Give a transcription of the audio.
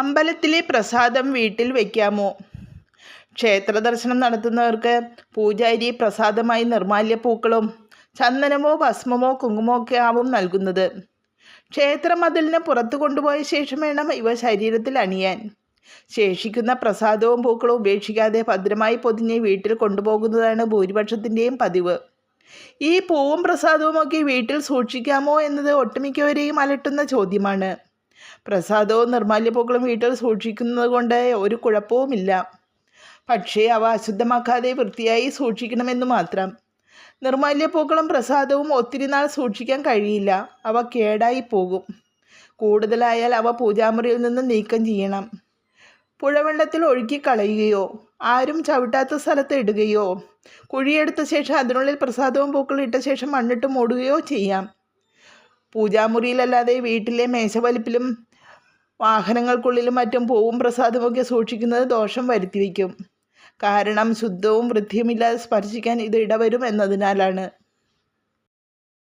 അമ്പലത്തിലെ പ്രസാദം വീട്ടിൽ വയ്ക്കാമോ ക്ഷേത്ര ദർശനം നടത്തുന്നവർക്ക് പൂജാരി പ്രസാദമായി നിർമാല്യപ്പൂക്കളും ചന്ദനമോ ഭസ്മമോ കുങ്കുമോ ഒക്കെ ആവും നൽകുന്നത്. ക്ഷേത്രമതിലിന് പുറത്തു കൊണ്ടുപോയ ശേഷം വേണം ഇവ ശരീരത്തിൽ അണിയാൻ. ശേഷിക്കുന്ന പ്രസാദവും പൂക്കളും ഉപേക്ഷിക്കാതെ ഭദ്രമായി പൊതിഞ്ഞ് വീട്ടിൽ കൊണ്ടുപോകുന്നതാണ് ഭൂരിപക്ഷത്തിന്റെയും പതിവ്. ഈ പൂവും പ്രസാദവും ഒക്കെ വീട്ടിൽ സൂക്ഷിക്കാമോ എന്നത് ഒട്ടുമിക്കവരെയും അലട്ടുന്ന ചോദ്യമാണ്. പ്രസാദവും നിർമാല്യപ്പൂക്കളും വീട്ടിൽ സൂക്ഷിക്കുന്നത് കൊണ്ട് ഒരു കുഴപ്പവുമില്ല. പക്ഷേ അവ അശുദ്ധമാക്കാതെ വൃത്തിയായി സൂക്ഷിക്കണമെന്ന് മാത്രം. നിർമാല്യപ്പൂക്കളും പ്രസാദവും ഒത്തിരി നാൾ സൂക്ഷിക്കാൻ കഴിയില്ല. അവ കേടായി പോകും. കൂടുതലായാൽ അവ പൂജാമുറിയിൽ നിന്ന് നീക്കം ചെയ്യണം. പുഴവെള്ളത്തിൽ ഒഴുക്കി കളയുകയോ ആരും ചവിട്ടാത്ത സ്ഥലത്ത് ഇടുകയോ കുഴിയെടുത്ത ശേഷം അതിനുള്ളിൽ പ്രസാദവും പൂക്കളും ഇട്ട ശേഷം മണ്ണിട്ട് മൂടുകയോ ചെയ്യാം. പൂജാമുറിയിലല്ലാതെ വീട്ടിലെ മേശവലിപ്പിലും വാഹനങ്ങൾക്കുള്ളിലും മറ്റും പൂവും പ്രസാദമൊക്കെ സൂക്ഷിക്കുന്നത് ദോഷം വരുത്തിവെക്കും. കാരണം ശുദ്ധവും വൃത്തിയുമില്ലാതെ സ്പർശിക്കാൻ ഇത് ഇടവരും എന്നതിനാലാണ്.